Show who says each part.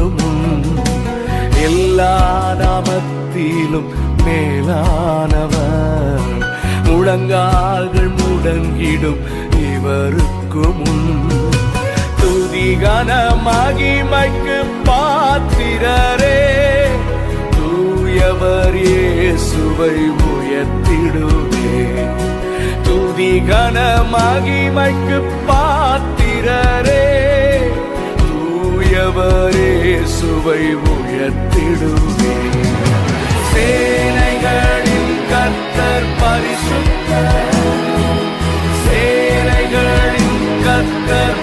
Speaker 1: இவருக்கு எல்லா நாமத்திலும் மேலானவர். முழங்கால்கள் முடங்கிடும் இவருக்கு முன். துதிகன மகிமைக்கு பாத்திரரே. தூயவர் இயேசுவை உயர்த்திடுவே துதிகன மகிமைக்கு பாத்திரரே. தூயவரே இயேசுவை உயர்த்திடுவே சேனைகளின் கர்த்தர் பரிசுத்த சேனைகளின் கர்த்தர்